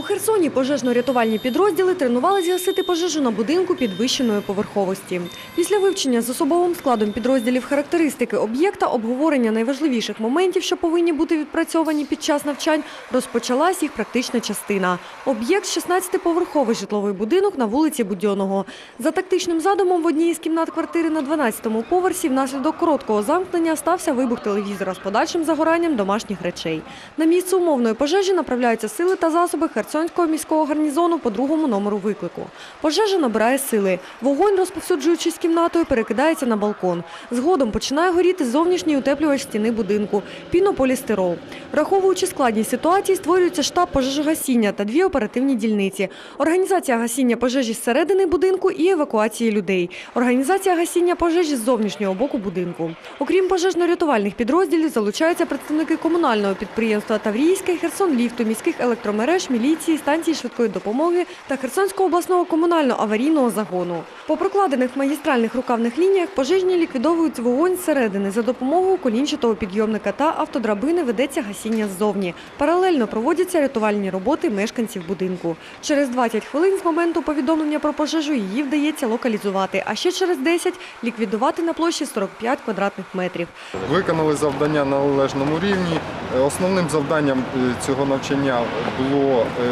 У Херсоні пожежно-рятувальні підрозділи тренувалися гасити пожежу на будинку підвищеної поверховості. Після вивчення з особовим складом підрозділів характеристики об'єкта, обговорення найважливіших моментів, що повинні бути відпрацьовані під час навчань, розпочалась їх практична частина. Об'єкт – 16-поверховий житловий будинок на вулиці Будьонного. За тактичним задумом в одній із кімнат квартири на 12-му поверсі внаслідок короткого замкнення стався вибух телевізора з подальшим загоранням домашніх речей. На місце умовної пожежі направляються сили та засоби Херсонського міського гарнізону по другому номеру виклику. Пожежа набирає сили. Вогонь, розповсюджуючись кімнатою, перекидається на балкон. Згодом починає горіти зовнішній утеплювач стіни будинку – пінополістирол. Враховуючи складність ситуації, створюється штаб пожежогасіння та дві оперативні дільниці. Організація гасіння пожежі зсередини будинку і евакуації людей. Організація гасіння пожежі з зовнішнього боку будинку. Окрім пожежно-рятувальних підрозділів, залучаються представники комунального підприємства Таврійське, Херсон-Ліфту, міських електромереж, міліції, станції швидкої допомоги та Херсонського обласного комунально-аварійного загону. По прокладених магістральних рукавних лініях пожежні ліквідовують вогонь зсередини. За допомогою колінчатого підйомника та автодрабини ведеться гасіння ззовні. Паралельно проводяться рятувальні роботи мешканців будинку. Через 20 хвилин з моменту повідомлення про пожежу її вдається локалізувати, а ще через 10 – ліквідувати на площі 45 квадратних метрів. Виконали завдання на належному рівні. Е, Основним завданням е, цього навчання було е,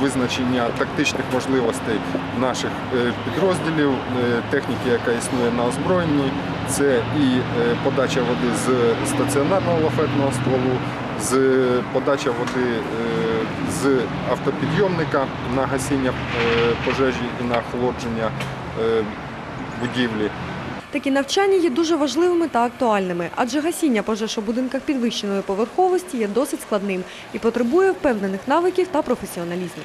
визначення тактичних можливостей наших е, підрозділів, е, техніки, яка існує на озброєнні. Це і е, подача води з стаціонарного лафетного стволу, з подача води з автопідйомника на гасіння пожежі і на охолодження будівлі. Такі навчання є дуже важливими та актуальними, адже гасіння пожеж у будинках підвищеної поверховості є досить складним і потребує впевнених навиків та професіоналізму.